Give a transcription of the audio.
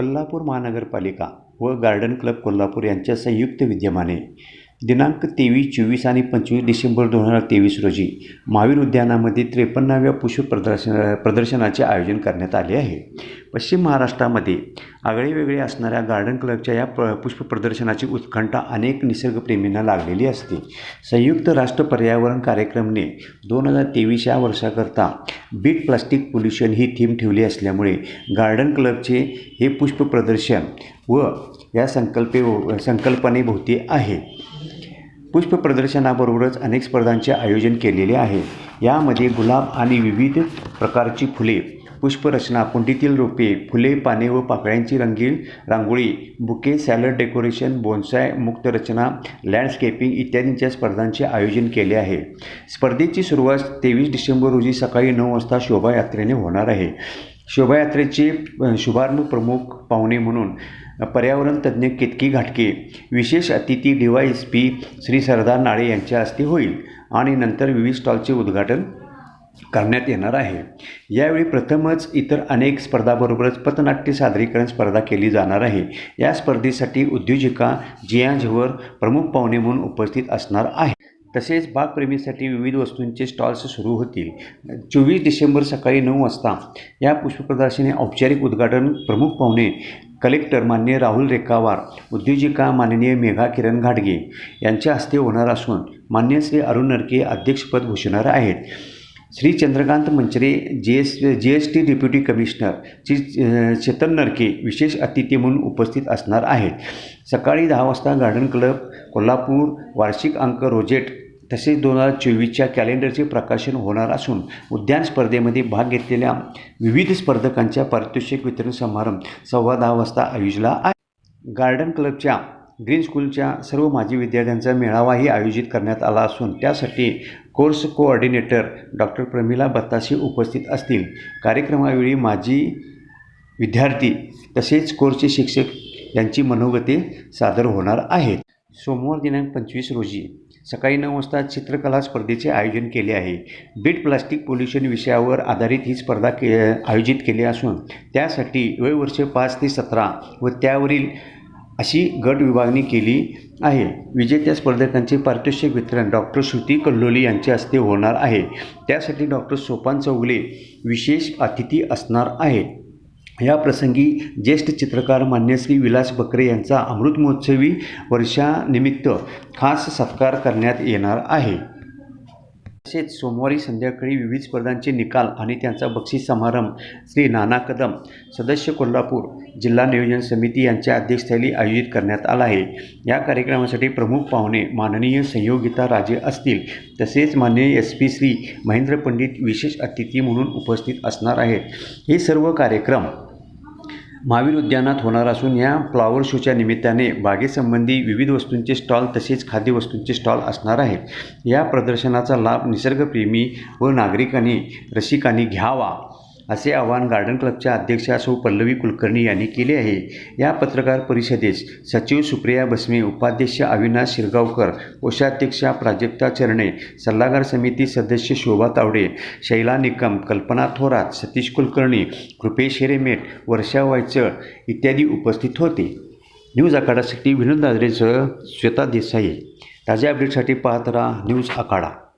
कोल्हापूर महानगरपालिका व garden club Kolhapur यांच्या संयुक्त विद्यमाने दिनांक तेवीस चोवीस आणि पंचवीस डिसेंबर दोन हजार तेवीस रोजी महावीर उद्यानामध्ये त्रेपन्नाव्या पुष्प प्रदर्शन प्रदर्शनाचे आयोजन करण्यात आले आहे. पश्चिम महाराष्ट्रामध्ये आगळेवेगळे असणाऱ्या गार्डन क्लबच्या या प पुष्प प्रदर्शनाची उत्कंठा अनेक निसर्गप्रेमींना लागलेली असते. संयुक्त राष्ट्र पर्यावरण कार्यक्रमने दोन हजार तेवीस या वर्षाकरता बीट प्लास्टिक पोल्युशन ही थीम ठेवली असल्यामुळे गार्डन क्लबचे हे पुष्प प्रदर्शन व या संकल्पे संकल्पनेभोवती आहे. पुष्प प्रदर्शनाबरोबरच अनेक स्पर्धांचे आयोजन केलेले आहे. यामध्ये गुलाब आणि विविध प्रकारची फुले पुष्परचना कुंडीतील रोपे फुले पाने व पाकळ्यांची रंगीन रांगोळी बुके सॅलड डेकोरेशन बोन्साय मुक्तरचना लँडस्केपिंग इत्यादींच्या स्पर्धांचे आयोजन केले आहे. स्पर्धेची सुरुवात तेवीस डिसेंबर रोजी सकाळी नऊ वाजता शोभायात्रेने होणार आहे. शोभायात्रेचे शुभारंभ प्रमुख पाहुणे म्हणून पर्यावरण तज्ज्ञ केतकी घाटके विशेष अतिथी D Y S P Shri Sardar Nale यांच्या हस्ते होईल आणि नंतर विविध स्टॉलचे उद्घाटन करण्यात येणार आहे. यावेळी प्रथमच इतर अनेक स्पर्धाबरोबरच पथनाट्य सादरीकरण स्पर्धा केली जाणार आहे. या स्पर्धेसाठी उद्योजिका जिया झवर प्रमुख पाहुणे म्हणून उपस्थित असणार आहे तसेच बागप्रेमीसाठी विविध वस्तूंचे स्टॉल्स सुरू होतील. चोवीस डिसेंबर सकाळी नऊ वाजता या पुष्पप्रदर्शनी औपचारिक उद्घाटन प्रमुख पाहुणे कलेक्टर मान्य राहुल रेखावार उद्योजिका माननीय मेघा किरण घाटगे यांच्या हस्ते होणार असून मान्य श्री अरुण नरके अध्यक्षपद भूषणार आहेत. Shri Chandrakant Manchare G S G S T deputy commissioner Shri Chetan Narke विशेष अतिथी म्हणून उपस्थित असणार आहेत. सकाळी दहा वाजता गार्डन क्लब कोल्हापूर वार्षिक अंक रोजेट तसेच दोन हजार चोवीसच्या कॅलेंडरचे प्रकाशन होणार असून उद्यान स्पर्धेमध्ये भाग घेतलेल्या विविध स्पर्धकांच्या पारितोषिक वितरण समारंभ सव्वा दहा वाजता आयोजला आहे. गार्डन क्लबच्या ग्रीन स्कूलच्या सर्व माजी विद्यार्थ्यांचा मेळावाही आयोजित करण्यात आला असून त्यासाठी course coordinator doctor Pramila Battase उपस्थित असतील. कार्यक्रमावेळी माजी विद्यार्थी तसेच कोर्सचे शिक्षक यांची मनोगते सादर होणार आहेत. सोमवार दिनांक पंचवीस रोजी सकाळी नऊ वाजता चित्रकला स्पर्धेचे आयोजन केले आहे. बीट प्लास्टिक पोल्युशन विषयावर आधारित ही स्पर्धा के आयोजित केली असून त्यासाठी वयवर्ष पाच ते सतरा व त्यावरील अशी गट विभागणी केली आहे. विजेत्या स्पर्धकांचे पारितोषिक वितरण डॉक्टर श्रुती कल्लोली यांच्या हस्ते होणार आहे. त्यासाठी डॉक्टर सोपान चौगले विशेष अतिथी असणार आहेत. या प्रसंगी ज्येष्ठ चित्रकार मान्यश्री विलास बकरे यांचा अमृत महोत्सवी वर्षानिमित्त खास सत्कार करण्यात येणार आहे. तसेच सोमवारी संध्याकाळी विविध स्पर्धांचे निकाल आणि त्यांचा बक्षीस समारंभ श्री नाना कदम सदस्य कोल्हापूर जिल्हा नियोजन समिती यांच्या अध्यक्षस्थानी आयोजित करण्यात आला आहे. या कार्यक्रमासाठी प्रमुख पाहुणे माननीय संयोगिता राजे असतील. तसेच माननीय एस पी श्री महेंद्र पंडित विशेष अतिथी म्हणून उपस्थित असणार आहेत. हे सर्व कार्यक्रम महावीर उद्यानात होणार असून या फ्लॉवर शोच्या निमित्ताने बागेसंबंधी विविध वस्तूंचे स्टॉल तसेच खाद्यवस्तूंचे स्टॉल असणार आहेत या प्रदर्शनाचा लाभ निसर्गप्रेमी व नागरिकांनी रसिकांनी घ्यावा. असे आवाहन गार्डन क्लबच्या अध्यक्षा सौ पल्लवी कुलकर्णी यांनी केले आहे. या पत्रकार परिषदेस सचिव सुप्रिया बसमे उपाध्यक्ष अविनाश शिरगावकर कोषाध्यक्षा प्राजक्ता चरणे सल्लागार समिती सदस्य शोभा तावडे शैला निकम कल्पना थोरात सतीश कुलकर्णी कृपेश हिरेमेट वर्षा वायचळ इत्यादी उपस्थित होते. न्यूज आखाडासाठी विनोद दादरेसह श्वेता देसाई. ताज्या अपडेटसाठी पाहत राहा न्यूज आखाडा.